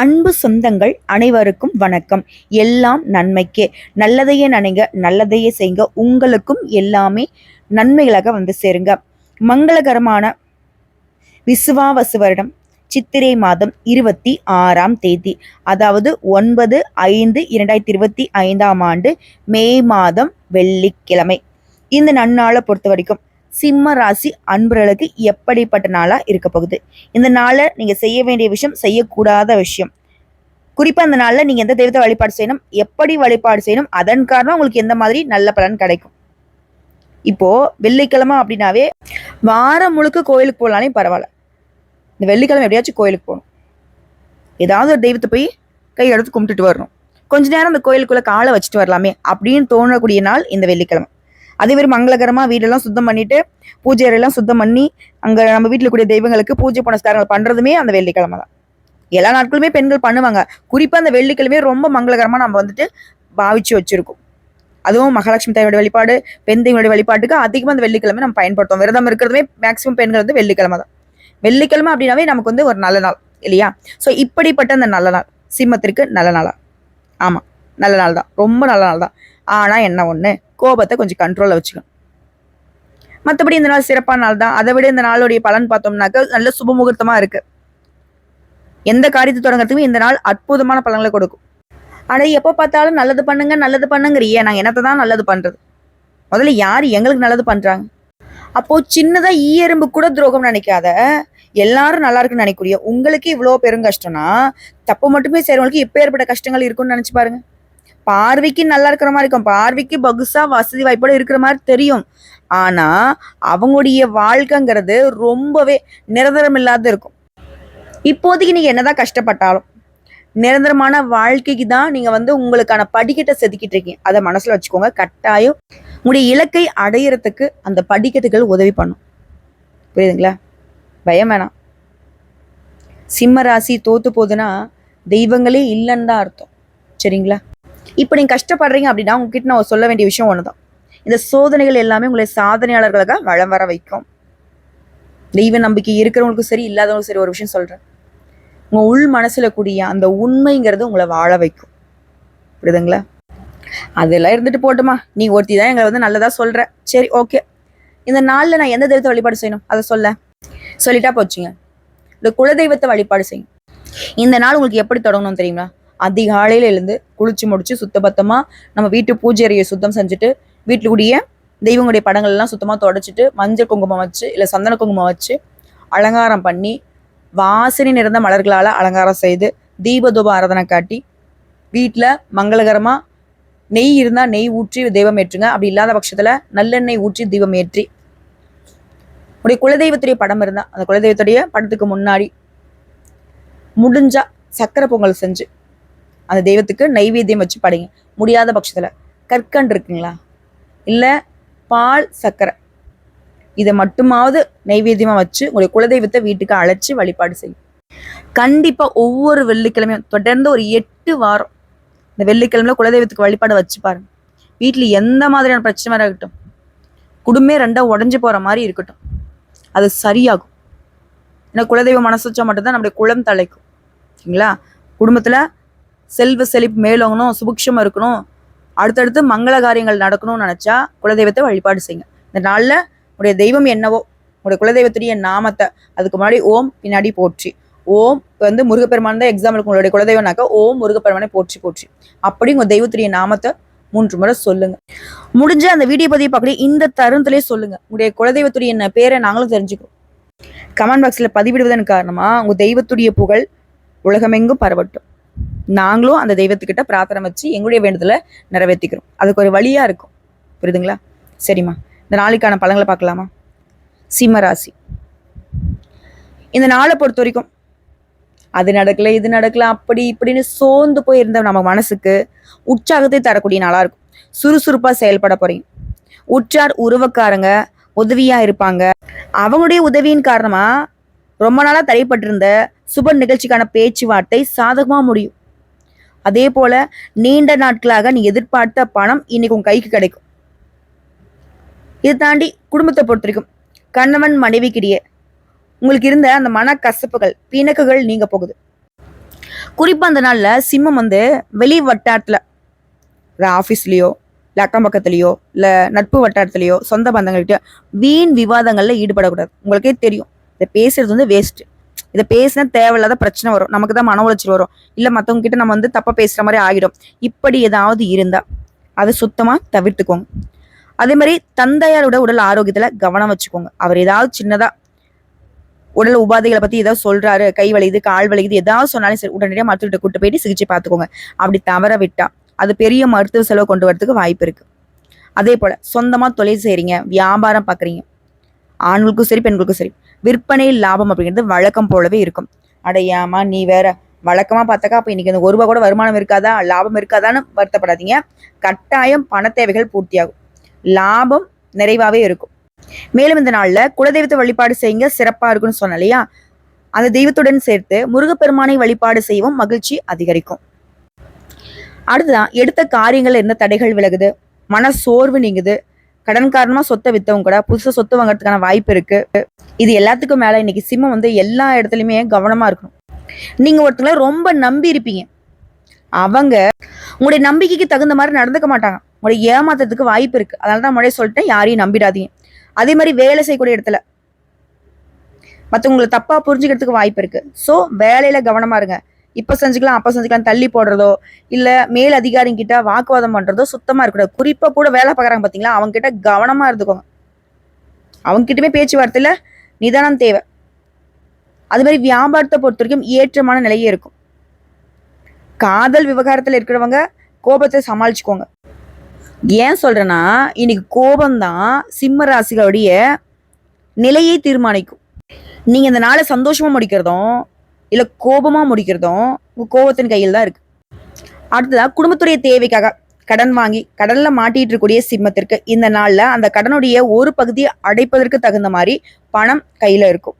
அன்பு சொந்தங்கள் அனைவருக்கும் வணக்கம். எல்லாம் நன்மைக்கே. நல்லதையே நினைங்க நல்லதையே செய்யுங்க. உங்களுக்கும் எல்லாமே நன்மைகளாக வந்து சேருங்க. மங்களகரமான விசுவாவசு வருடம் சித்திரை மாதம் இருபத்தி ஆறாம் தேதி அதாவது ஒன்பது ஐந்து இரண்டாயிரத்தி இருபத்தி ஐந்தாம் ஆண்டு மே மாதம் வெள்ளிக்கிழமை. இந்த நன்னாளை பொறுத்த வரைக்கும் சிம்ம ராசி அன்பர்களுக்கு எப்படிப்பட்ட நாளா இருக்க போகுது? இந்த நாளை நீங்க செய்ய வேண்டிய விஷயம் செய்யக்கூடாத விஷயம். குறிப்பா அந்த நாளில் நீங்க எந்த தெய்வத்தை வழிபாடு செய்யணும் எப்படி வழிபாடு செய்யணும் அதன் காரணம் உங்களுக்கு எந்த மாதிரி நல்ல பலன் கிடைக்கும். இப்போ வெள்ளிக்கிழமை அப்படின்னாவே வாரம் முழுக்க கோயிலுக்கு போகலானே பரவாயில்ல. இந்த வெள்ளிக்கிழமை எப்படியாச்சும் கோயிலுக்கு போகணும். ஏதாவது ஒரு தெய்வத்தை போய் கை எடுத்து கும்பிட்டுட்டு வரணும். கொஞ்ச நேரம் அந்த கோயிலுக்குள்ள காலை வச்சுட்டு வரலாமே அப்படின்னு தோணக்கூடிய நாள் இந்த வெள்ளிக்கிழமை. அதே மாதிரி மங்களகரமாக வீடெல்லாம் சுத்தம் பண்ணிட்டு பூஜை அறையெல்லாம் சுத்தம் பண்ணி அங்கே நம்ம வீட்டில் கூடிய தெய்வங்களுக்கு பூஜை புனஸ்காரங்கள் பண்ணுறதுமே அந்த வெள்ளிக்கிழமை தான். எல்லா நாட்களுமே பெண்கள் பண்ணுவாங்க. குறிப்பாக அந்த வெள்ளிக்கிழமையே ரொம்ப மங்களகரமாக நம்ம வந்துட்டு பாவிச்சு வச்சிருக்கோம். அதுவும் மகாலட்சுமி தாயோட வழிபாடு பெண் தெய்வனுடைய வழிபாட்டுக்கு அதிகமாக அந்த வெள்ளிக்கிழமை நம்ம பயன்படுத்துவோம். விரதம் இருக்கிறதுமே மேக்சிமம் பெண்கள் வந்து வெள்ளிக்கிழமை தான். வெள்ளிக்கிழமை அப்படின்னாவே நமக்கு வந்து ஒரு நல்ல நாள் இல்லையா? ஸோ இப்படிப்பட்ட அந்த நல்ல நாள் சிம்மத்திற்கு நல்ல நாளா. ஆமாம் நல்ல நாள் தான். ரொம்ப நல்ல நாள் தான். ஆனால் என்ன ஒன்று கோபத்தை கொஞ்சம் கண்ட்ரோலில் வச்சுக்கணும். மற்றபடி இந்த நாள் சிறப்பான நாள் தான். அதை விட இந்த நாளுடைய பலன் பார்த்தோம்னாக்க நல்ல சுபமுகூர்த்தமாக இருக்குது எந்த காரியத்தை தொடங்குறதுக்குமே இந்த நாள் அற்புதமான பலன்களை கொடுக்கும். ஆனால் எப்போ பார்த்தாலும் நல்லது பண்ணுங்க நல்லது பண்ணுங்கிறியே. நாங்கள் என்னத்தை தான் நல்லது பண்ணுறது முதல்ல யார் எங்களுக்கு நல்லது பண்ணுறாங்க அப்போது சின்னதாக ஈ கூட துரோகம் நினைக்காத. எல்லாரும் நல்லா இருக்குன்னு நினைக்கூடிய உங்களுக்கு இவ்வளோ பெரும் கஷ்டம்னா தப்பு மட்டுமே செய்கிறவங்களுக்கு எப்போ ஏற்பட்ட கஷ்டங்கள் இருக்கும்னு நினச்சி பாருங்க. பார்வைக்கு நல்லா இருக்கிற மாதிரி இருக்கும். பார்வைக்கு பகுசா வசதி வாய்ப்போட இருக்கிற மாதிரி தெரியும். ஆனா அவங்களுடைய வாழ்க்கைங்கிறது ரொம்பவே நிரந்தரம் இல்லாத இருக்கும். இப்போதைக்கு நீங்க என்னதான் கஷ்டப்பட்டாலும் நிரந்தரமான வாழ்க்கைக்கு தான் நீங்க வந்து உங்களுக்கான படிக்கட்டை செதுக்கிட்டு இருக்கீங்க. அதை மனசுல வச்சுக்கோங்க. கட்டாயம் உங்களுடைய இலக்கை அடையிறதுக்கு அந்த படிக்கட்டுகள் உதவி பண்ணும். புரியுதுங்களா? பயம் வேணாம். சிம்ம ராசி தோத்து போகுதுன்னா தெய்வங்களே இல்லைன்னு தான் அர்த்தம். சரிங்களா? இப்போ நீங்க கஷ்டப்படுறீங்க அப்படின்னா உங்ககிட்ட நான் சொல்ல வேண்டிய விஷயம் ஒண்ணுதான். இந்த சோதனைகள் எல்லாமே உங்களை சாதனையாளர்களாக வளம் வர வைக்கும். தெய்வ நம்பிக்கை இருக்கிறவங்களுக்கும் சரி இல்லாதவங்களுக்கும் சரி ஒரு விஷயம் சொல்றேன். உங்க உள் மனசுல கூடிய அந்த உண்மைங்கிறது உங்களை வாழ வைக்கும். புரியுதுங்களா? அதெல்லாம் இருந்துட்டு போட்டுமா நீ ஒருத்தி தான் எங்களை வந்து நல்லதா சொல்கிற சரி ஓகே இந்த நாள்ல நான் எந்த தெய்வத்தை வழிபாடு செய்யணும்? அதை சொல்ல. சொல்லிட்டா போச்சுங்க. இந்த குலதெய்வத்தை வழிபாடு செய்யும். இந்த நாள் உங்களுக்கு எப்படி தொடங்கணும் தெரியுங்களா? அதிகாலையில் எழுந்து குளிச்சு முடிச்சு சுத்தபத்தமாக நம்ம வீட்டு பூஜை அறையை சுத்தம் செஞ்சுட்டு வீட்டுக்குடிய கூடிய தெய்வங்களுடைய படங்கள் எல்லாம் சுத்தமாக தொடச்சிட்டு மஞ்சள் குங்குமம் வச்சு இல்லை சந்தன குங்குமம் வச்சு அலங்காரம் பண்ணி வாசனை நிறைந்த மலர்களால் அலங்காரம் செய்து தீபதூப ஆராதனை காட்டி வீட்டில் மங்களகரமாக நெய் இருந்தால் நெய் ஊற்றி தெய்வம் ஏற்றுங்க. அப்படி இல்லாத பட்சத்தில் நல்லெண்ணெய் ஊற்றி தீபம் ஏற்றி. உடைய குலதெய்வத்துடைய படம் இருந்தால் அந்த குலதெய்வத்துடைய படத்துக்கு முன்னாடி முடிஞ்சா சக்கரை பொங்கல் செஞ்சு அந்த தெய்வத்துக்கு நைவேத்தியம் வச்சு படைங்க. முடியாத பட்சத்தில். கற்கண்டு இருக்குங்களா? இல்லை பால் சக்கரை இதை மட்டுமாவது நைவேத்தியமாக வச்சு உங்களுடைய குலதெய்வத்தை வீட்டுக்கு அழைச்சி வழிபாடு செய்யும். கண்டிப்பாக ஒவ்வொரு வெள்ளிக்கிழமையும் தொடர்ந்து ஒரு எட்டு வாரம் இந்த வெள்ளிக்கிழமையில் குலதெய்வத்துக்கு வழிபாடு வச்சு பாருங்க. வீட்டில் எந்த மாதிரியான பிரச்சனை இருக்கட்டும். குடும்பமே ரெண்டாக உடஞ்சி போகிற மாதிரி இருக்கட்டும். அது சரியாகும். ஏன்னா குலதெய்வம் மனசு வச்சா மட்டும்தான் நம்முடைய குளம் தலைக்கும். சரிங்களா? குடும்பத்தில் செல்வ செழிப்பு மேலோங்கணும் சுபிக்ஷமாக இருக்கணும். அடுத்தடுத்து மங்கள காரியங்கள் நடக்கணும்னு நினைச்சா குலதெய்வத்தை வழிபாடு செய்யுங்க. இந்த நாளில் உடைய தெய்வம் என்னவோ உங்களுடைய குலதெய்வத்துடைய நாமத்தை அதுக்கு முன்னாடி ஓம் பின்னாடி போற்றி. ஓம் இப்போ வந்து முருகப்பெருமான் தான் எக்ஸாம்பிளுக்கு உங்களுடைய குலதெய்வம்னாக்கா ஓம் முருகப்பெருமானை போற்றி போற்றி. அப்படி உங்கள் தெய்வத்துடைய நாமத்தை மூன்று முறை சொல்லுங்க. முடிஞ்ச அந்த வீடியோ பதிவு பார்க்கக்கூடிய இந்த தருணத்திலே சொல்லுங்க. உங்களுடைய குலதெய்வத்துடைய என்ன பேரை நாங்களும் தெரிஞ்சுக்கிறோம் கமெண்ட் பாக்ஸ்ல பதிவிடுவதன் காரணமா உங்க தெய்வத்துடைய புகழ் உலகமெங்கும் பரவட்டும். நாங்களும் அந்த தெய்வத்துக்கிட்ட பிரார்த்தனை வச்சு எங்களுடைய வேண்டுதலை நிறைவேற்றிக்கிறோம் அதுக்கு ஒரு வழியா இருக்கும். புரியுதுங்களா? சரிம்மா. இந்த நாளைக்கான பழங்களை பார்க்கலாமா? சிம்ம ராசி. இந்த நாளை பொறுத்த வரைக்கும் அது நடக்கல இது நடக்கல அப்படி இப்படின்னு சோர்ந்து போய் இருந்த நம்ம மனசுக்கு உற்சாகத்தை தரக்கூடிய நாளா இருக்கும். சுறுசுறுப்பா செயல்பட போறீங்க. உற்றார் உறவக்காரங்க உதவியா இருப்பாங்க. அவங்களுடைய உதவியின் காரணமா ரொம்ப நாளா தடைப்பட்டிருந்த சுப நிகழ்ச்சிக்கான பேச்சுவார்த்தை சாதகமா முடியும். அதே போல நீண்ட நாட்களாக நீ எதிர்பார்த்த பணம் இன்னைக்கு உன் கைக்கு கிடைக்கும். இதை தாண்டி குடும்பத்தை பொறுத்த வரைக்கும் கணவன் மனைவிக்கிடையே உங்களுக்கு இருந்த அந்த மனக்கசப்புகள் பிணக்குகள் நீங்க போகுது. குறிப்பாக அந்த நாளில் சிம்மம் வந்து வெளி வட்டாரத்தில் ஆஃபீஸ்லேயோ இல்லை அக்கம் பக்கத்துலேயோ இல்லை நட்பு வட்டாரத்துலேயோ சொந்த பந்தங்கள்கிட்ட வீண் விவாதங்களில் ஈடுபடக்கூடாது. உங்களுக்கே தெரியும். இதை பேசுறது வந்து வேஸ்ட்டு இதை பேசினா தேவையில்லாத பிரச்சனை வரும். நமக்கு தான் மன உளைச்சல் வரும். இல்லை மற்றவங்க கிட்ட நம்ம வந்து தப்பாக பேசுகிற மாதிரி ஆகிடும். இப்படி ஏதாவது இருந்தால் அதை சுத்தமாக தவிர்த்துக்கோங்க. அதே மாதிரி தந்தையாரோட உடல் ஆரோக்கியத்தில் கவனம் வச்சுக்கோங்க. அவர் ஏதாவது சின்னதாக உடல் உபாதைகளை பற்றி ஏதாவது சொல்கிறாரு கை வலிக்குது கால் வலிக்குது ஏதாவது சொன்னாலும் சரி உடனடியாக மருத்துவர்கிட்ட கூட்டு போயிட்டு சிகிச்சை பார்த்துக்கோங்க. அப்படி தவற விட்டா அது பெரிய மருத்துவ செலவு கொண்டு வரதுக்கு வாய்ப்பு இருக்குது அதே போல் சொந்தமாக தொழில் செய்கிறீங்க வியாபாரம் பார்க்குறீங்க ஆண்களுக்கும் சரி பெண்களுக்கும் சரி. விற்பனையில் லாபம் அப்படிங்கிறது வழக்கம் போலவே இருக்கும். அடையாமா நீ வேற வழக்கமாக பார்த்தாக்கா அப்போ இன்னைக்கு அந்த ஒரு ரூபா கூட வருமானம் இருக்காதா லாபம் இருக்காதான்னு வருத்தப்படாதீங்க. கட்டாயம் பண தேவைகள் பூர்த்தியாகும். லாபம் நிறைவாகவே இருக்கும். மேலும் இந்த நாளில் குலதெய்வத்தை வழிபாடு செய்யுங்க சிறப்பாக இருக்குன்னு சொன்னேன் இல்லையா? அந்த தெய்வத்துடன் சேர்த்து முருகப்பெருமானை வழிபாடு செய்யவும் மகிழ்ச்சி அதிகரிக்கும். அடுத்ததான் எடுத்த காரியங்கள் இருந்த தடைகள் விலகுது. மன சோர்வு நீங்குது. கடன் காரணமா சொத்தை வித்தவங்க கூட புதுசா சொத்து வாங்குறதுக்கான வாய்ப்பு இருக்கு. இது எல்லாத்துக்கும் மேல இன்னைக்கு சிம்மம் வந்து எல்லா இடத்துலயுமே கவனமா இருக்கணும். நீங்க ஒருத்தங்கள ரொம்ப நம்பி இருப்பீங்க. அவங்க உங்களுடைய நம்பிக்கைக்கு தகுந்த மாதிரி நடந்துக்க மாட்டாங்க. உங்களுடைய ஏமாத்துறதுக்கு வாய்ப்பு இருக்கு. அதனால தான் சொல்லிட்டேன் யாரையும் நம்பிடாதீங்க. அதே மாதிரி வேலை செய்யக்கூடிய இடத்துல மற்றவங்களை தப்பா புரிஞ்சுக்கிறதுக்கு வாய்ப்பு இருக்கு. ஸோ வேலையில கவனமா இருங்க. இப்போ செஞ்சுக்கலாம் அப்போ செஞ்சுக்கலாம் தள்ளி போடுறதோ இல்லை மேல் அதிகாரிங்கிட்ட வாக்குவாதம் பண்ணுறதோ சுத்தமாக இருக்கக்கூடாது. குறிப்பாக கூட வேலை பார்க்குறாங்க பார்த்தீங்களா அவங்ககிட்ட கவனமாக இருந்துக்கோங்க. அவங்ககிட்டமே பேச்சுவார்த்தையில் நிதானம் தேவை. அது மாதிரி வியாபாரத்தை பொறுத்த வரைக்கும் ஏற்றமான நிலையே இருக்கும். காதல் விவகாரத்தில் இருக்கிறவங்க கோபத்தை சமாளிச்சுக்கோங்க. ஏன் சொல்கிறேன்னா இன்னைக்கு கோபம்தான் சிம்ம ராசிகளுடைய நிலையை தீர்மானிக்கும். நீங்கள் இந்த நாளை சந்தோஷமாக முடிக்கிறதும் இல்லை கோபமாக முடிக்கிறதும் உங்கள் கோபத்தின் கையில் தான் இருக்கு. அடுத்ததாக குடும்பத்துடைய தேவைக்காக கடன் வாங்கி கடனில் மாட்டிட்டு இருக்கக்கூடிய சிம்மத்திற்கு இந்த நாள்ல அந்த கடனுடைய ஒரு பகுதியை அடைப்பதற்கு தகுந்த மாதிரி பணம் கையில இருக்கும்.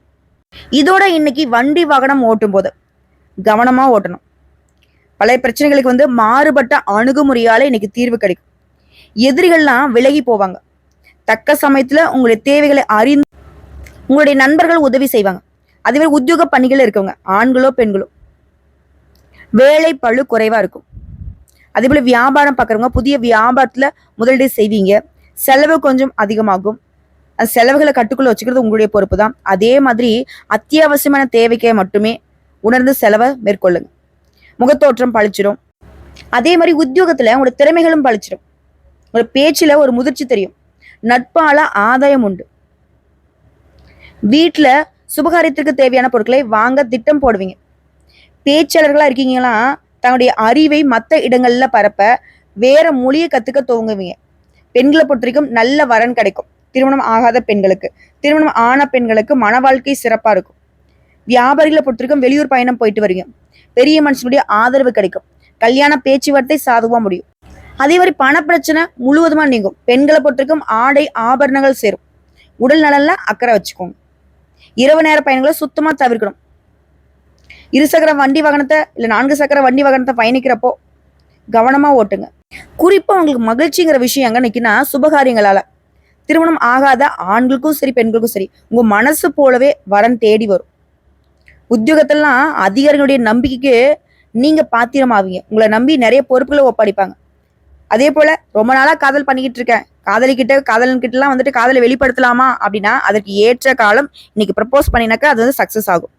இதோட இன்னைக்கு வண்டி வாகனம் ஓட்டும் போது கவனமா ஓட்டணும். பல பிரச்சனைகளுக்கு வந்து மாறுபட்ட அணுகுமுறையால இன்னைக்கு தீர்வு கிடைக்கும். எதிரிகள்லாம் விலகி போவாங்க. தக்க சமயத்துல உங்களுடைய தேவைகளை அறிந்து உங்களுடைய நண்பர்கள் உதவி செய்வாங்க. அதே மாதிரி உத்தியோக பணிகள் இருக்கவங்க ஆண்களோ பெண்களோ வேலை பழு குறைவா இருக்கும். அதே போல வியாபாரம் பார்க்குறவங்க புதிய வியாபாரத்துல முதலீடு செய்வீங்க. செலவு கொஞ்சம் அதிகமாகும். அந்த செலவுகளை கட்டுக்குள்ள வச்சுக்கிறது உங்களுடைய பொறுப்பு தான் அதே மாதிரி அத்தியாவசியமான தேவைக்கே மட்டுமே உணர்ந்து செலவை மேற்கொள்ளுங்க. முகத்தோற்றம் பழிச்சிடும் அதே மாதிரி உத்தியோகத்துல உங்களோட திறமைகளும் பழிச்சிடும் ஒரு பேச்சுல ஒரு முதிர்ச்சி தெரியும். நட்பால ஆதாயம் உண்டு. வீட்டில் சுபகாரியத்திற்கு தேவையான பொருட்களை வாங்க திட்டம் போடுவீங்க. பேச்சாளர்களாக இருக்கீங்களா தன்னுடைய அறிவை மற்ற இடங்களில் பரப்ப வேற மொழியை கற்றுக்க துவங்குவீங்க. பெண்களை பொறுத்த வரைக்கும் நல்ல வரன் கிடைக்கும். திருமணம் ஆகாத பெண்களுக்கு திருமணம் ஆன பெண்களுக்கு மன வாழ்க்கை சிறப்பாக இருக்கும். வியாபாரிகளை பொறுத்த வரைக்கும் வெளியூர் பயணம் போயிட்டு வருவீங்க. பெரிய மனுஷனுடைய ஆதரவு கிடைக்கும். கல்யாண பேச்சுவார்த்தை சாதுவா முடியும். அதே மாதிரி பண பிரச்சனை முழுவதுமாக நீங்கும். பெண்களை பொறுத்த வரைக்கும் ஆடை ஆபரணங்கள் சேரும். உடல் நலனில் அக்கறை வச்சுக்கோங்க. இரவு நேர பயணங்களை சுத்தமா தவிர்க்கணும். இருசக்கர வண்டி வாகனத்தை இல்ல நான்கு சக்கர வண்டி வாகனத்தை பயணிக்கிறப்போ கவனமா ஓட்டுங்க. குறிப்பா உங்களுக்கு மகிழ்ச்சிங்கிற விஷயம் எங்க நிக்குன்னா சுபகாரியங்களால. திருமணம் ஆகாத ஆண்களுக்கும் சரி பெண்களுக்கும் சரி உங்க மனசு போலவே வரன் தேடி வரும். உத்தியோகத்திலாம் அதிகாரிகளுடைய நம்பிக்கைக்கு நீங்க பாத்திரமாவீங்க. உங்களை நம்பி நிறைய பொறுப்புகளை ஒப்படைப்பாங்க. அதே போல ரொம்ப நாளா காதல் பண்ணிக்கிட்டு இருக்கேன். காதலிக்கிட்ட காதலன் கிட்ட எல்லாம் வந்துட்டு காதலை வெளிப்படுத்தலாமா அப்படின்னா அதற்கு ஏற்ற காலம் இன்னைக்கு ப்ரப்போஸ் பண்ணினாக்கா அது வந்து சக்சஸ் ஆகும்.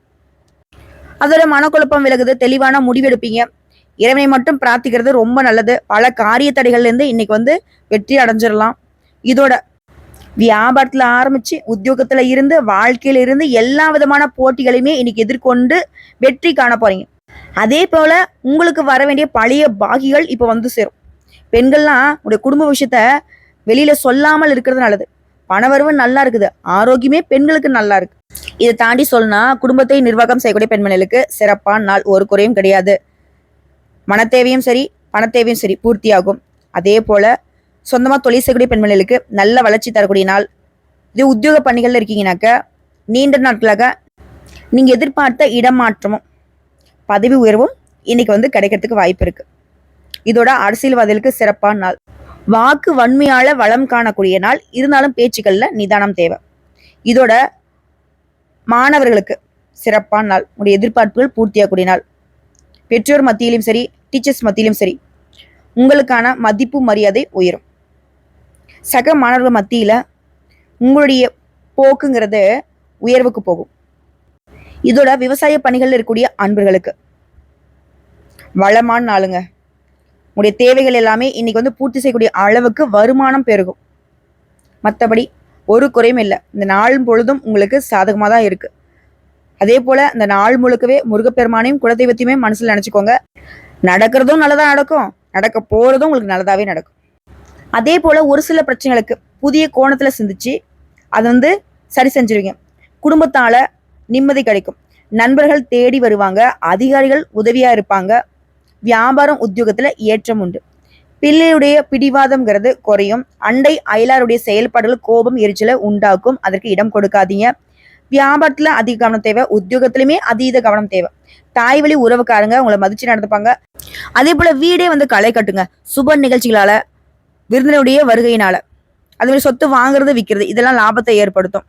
அதோட மனக்குழப்பம் விலகுது தெளிவான முடிவெடுப்பீங்க. இறைவனை மட்டும் பிரார்த்திக்கிறது ரொம்ப நல்லது. பல காரிய தடைகள்லேருந்து இன்னைக்கு வந்து வெற்றி அடைஞ்சிடலாம். இதோட வியாபாரத்தில் ஆரம்பிச்சு உத்தியோகத்தில் இருந்து வாழ்க்கையில இருந்து எல்லா விதமான போட்டிகளையுமே இன்னைக்கு எதிர்கொண்டு வெற்றி காண போறீங்க. அதே போல உங்களுக்கு வர வேண்டிய பழைய பாகிகள் இப்போ வந்து சேரும். பெண்கள்லாம் உடைய குடும்ப விஷயத்த வெளியில சொல்லாமல் இருக்கிறது நல்லது. பணவரவு நல்லா இருக்குது. ஆரோக்கியமே பெண்களுக்கு நல்லா இருக்கு. இதை தாண்டி சொல்லனா குடும்பத்தை நிர்வாகம் செய்யக்கூடிய பெண்மணிகளுக்கு சிறப்பான நாள் ஒரு குறையும் கிடையாது. மனத்தேவையும் சரி பணத்தேவையும் சரி பூர்த்தியாகும். அதே போல சொந்தமாக தொழில் செய்யக்கூடிய பெண்மணிகளுக்கு நல்ல வளர்ச்சி தரக்கூடிய நாள். இது உத்தியோக பணிகளில் இருக்கீங்கனாக்க நீண்ட நாட்களாக நீங்கள் எதிர்பார்த்த இடமாற்றமும் பதவி உயர்வும் இன்னைக்கு வந்து கிடைக்கிறதுக்கு வாய்ப்பு இருக்குது இதோட அரசியல்வாதிகளுக்கு சிறப்பான நாள். வாக்கு வன்மையால வளம் காணக்கூடிய நாள். இருந்தாலும் பேச்சுக்கள்ல நிதானம் தேவை. இதோட மாணவர்களுக்கு சிறப்பான நாள். உடைய எதிர்பார்ப்புகள் பூர்த்தியாகக்கூடிய நாள். பெற்றோர் மத்தியிலும் சரி டீச்சர்ஸ் மத்தியிலும் சரி உங்களுக்கான மதிப்பு மரியாதை உயரும். சக மாணவர்கள் மத்தியில் உங்களுடைய போக்குங்கிறது உயர்வுக்கு போகும். இதோட விவசாய பணிகள் இருக்கக்கூடிய அன்பர்களுக்கு வளமான நாளுங்க. உங்களுடைய தேவைகள் எல்லாமே இன்னைக்கு வந்து பூர்த்தி செய்யக்கூடிய அளவுக்கு வருமானம் பெருகும். மற்றபடி ஒரு குறையும் இல்லை. இந்த நாள் பொழுதும் உங்களுக்கு சாதகமாக தான் இருக்கு. அதே போல இந்த நாள் முழுக்கவே முருகப்பெருமானையும் குலதெய்வத்தையுமே மனசில் நினச்சிக்கோங்க. நடக்கிறதும் நல்லதா நடக்கும். நடக்க போறதும் உங்களுக்கு நல்லதாவே நடக்கும். அதே போல ஒரு சில பிரச்சனைகளுக்கு புதிய கோணத்துல சிந்திச்சு அதை வந்து சரி செஞ்சிருவீங்க. குடும்பத்தால நிம்மதி கிடைக்கும். நண்பர்கள் தேடி வருவாங்க. அதிகாரிகள் உதவியா இருப்பாங்க. வியாபாரம் உத்தியோகத்துல ஏற்றம் உண்டு. பிள்ளையுடைய பிடிவாதம்ங்கிறது குறையும். அண்டை அயலாருடைய செயல்பாடுகள் கோபம் எரிச்சலை உண்டாக்கும். அதற்கு இடம் கொடுக்காதீங்க. வியாபாரத்துல அதிக கவனம் தேவை. உத்தியோகத்திலுமே அதீத கவனம் தேவை. தாய் வழி உறவுக்காரங்க உங்களை மதிச்சு நடந்துப்பாங்க. அதே போல வீடே வந்து களை கட்டுங்க. சுப நிகழ்ச்சிகளால விருந்தினுடைய வருகையினால. அது மாதிரி சொத்து வாங்குறது விற்கிறது இதெல்லாம் லாபத்தை ஏற்படுத்தும்.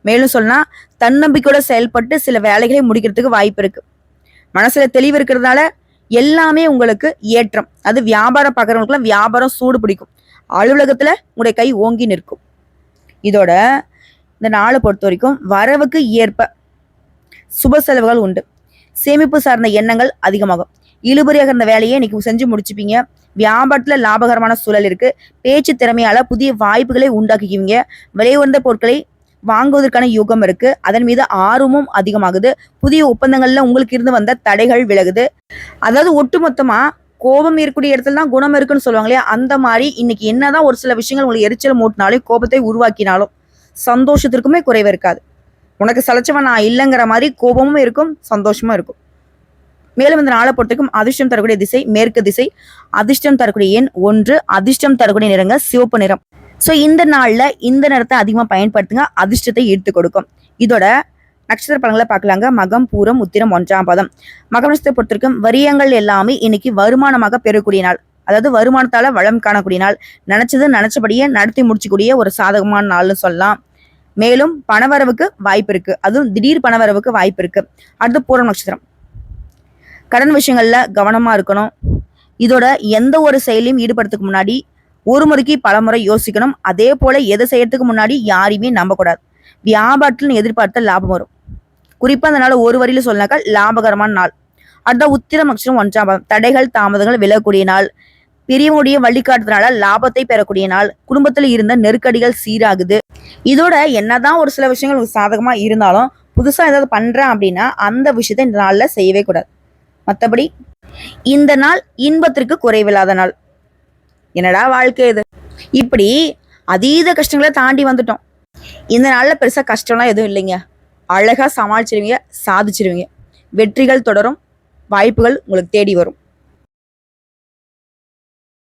மேலும் சொன்னா தன்னம்பிக்கையோட செயல்பட்டு சில வேலைகளை முடிக்கிறதுக்கு வாய்ப்பு இருக்கு. மனசுல தெளிவு இருக்கிறதுனால எல்லாமே உங்களுக்கு ஏற்றம். அது வியாபாரம் பார்க்குறவங்களுக்குலாம் வியாபாரம் சூடு பிடிக்கும். அலுவலகத்தில் உங்களுடைய கை ஓங்கி நிற்கும். இதோட இந்த நாளை பொறுத்த வரைக்கும் வரவுக்கு ஏற்ப சுப செலவுகள் உண்டு. சேமிப்பு சார்ந்த எண்ணங்கள் அதிகமாகும். இழுபறியாக இருந்த வேலையை இன்னைக்கு செஞ்சு முடிச்சுப்பீங்க. வியாபாரத்தில் லாபகரமான சூழல் இருக்கு. பேச்சு திறமையால புதிய வாய்ப்புகளை உண்டாக்குவீங்க. விலை உயர்ந்த பொருட்களை வாங்குவதற்கான யுகம் இருக்கு. அதன் மீது ஆர்வமும் அதிகமாகுது. புதிய ஒப்பந்தங்கள்ல உங்களுக்கு இருந்து வந்த தடைகள் விலகுது. அதாவது ஒட்டுமொத்தமா கோபம் இருக்கக்கூடிய இடத்துல தான் குணம் இருக்குன்னு சொல்லுவாங்க இல்லையா? அந்த மாதிரி இன்னைக்கு என்னதான் ஒரு சில விஷயங்கள் உங்களுக்கு எரிச்சல் மூட்டினாலும் கோபத்தை உருவாக்கினாலும் சந்தோஷத்திற்குமே குறைவு இருக்காது. உனக்கு சலைச்சவன் நான் இல்லைங்கிற மாதிரி கோபமும் இருக்கும் சந்தோஷமும் இருக்கும். மேலும் இந்த நாளை பொறுத்தவரைக்கும் அதிர்ஷ்டம் தரக்கூடிய திசை மேற்கு திசை. அதிர்ஷ்டம் தரக்கூடிய எண் ஒன்று அதிர்ஷ்டம் தரக்கூடிய நிறங்க சிவப்பு நிறம். ஸோ இந்த நாளில் இந்த நேரத்தை அதிகமாக பயன்படுத்துங்க அதிர்ஷ்டத்தை ஈர்த்து கொடுக்கும். இதோட நட்சத்திர பலன்களை பார்க்கலாங்க. மகம் பூரம் உத்திரம் ஒன்றாம் பதம். மகம் நட்சத்திரத்தை பொறுத்திருக்கும் வரியங்கள் எல்லாமே இன்னைக்கு வருமானமாக பெறக்கூடிய நாள். அதாவது வருமானத்தால் வளம் காணக்கூடிய நாள். நினச்சது நினச்சபடியே நடத்தி முடிச்சக்கூடிய ஒரு சாதகமான நாள்னு சொல்லலாம். மேலும் பணவரவுக்கு வாய்ப்பு இருக்கு. அதுவும் திடீர் பணவரவுக்கு வாய்ப்பு இருக்கு. அடுத்து பூரம் நட்சத்திரம். கடன் விஷயங்கள்ல கவனமா இருக்கணும். இதோட எந்த ஒரு செயலையும் ஈடுபடுறதுக்கு முன்னாடி ஒரு முறைக்கு பல முறை யோசிக்கணும். அதே போல எதை செய்யறதுக்கு முன்னாடி யாரையுமே நம்பக்கூடாது. வியாபாரத்தில் எதிர்பார்த்த லாபம் வரும். குறிப்பா அந்த நாள் ஒரு வரியில சொன்னாக்கா லாபகரமான நாள். அடுத்த உத்திரம் நட்சத்திரம் ஒன்றாம் பாதம். தடைகள் தாமதங்கள் விலகக்கூடிய நாள். பெரியவங்களுடைய வழிகாட்டுறதுனால லாபத்தை பெறக்கூடிய நாள். குடும்பத்துல இருந்த நெருக்கடிகள் சீராகுது. இதோட என்னதான் ஒரு சில விஷயங்கள் உங்களுக்கு சாதகமா இருந்தாலும் புதுசா ஏதாவது பண்றேன் அப்படின்னா அந்த விஷயத்தை இந்த நாள்ல செய்யவே கூடாது. மற்றபடி இந்த நாள் இன்பத்திற்கு குறைவில்லாத நாள். என்னடா வாழ்க்கை இது? இப்படி அதீத கஷ்டங்களை தாண்டி வந்துட்டோம். இந்த நாளில் பெருசாக கஷ்டம்லாம் எதுவும் இல்லைங்க. அழகாக சமாளிச்சிருவீங்க சாதிச்சிருவீங்க. வெற்றிகள் தொடரும் வாய்ப்புகள் உங்களுக்கு தேடி வரும்.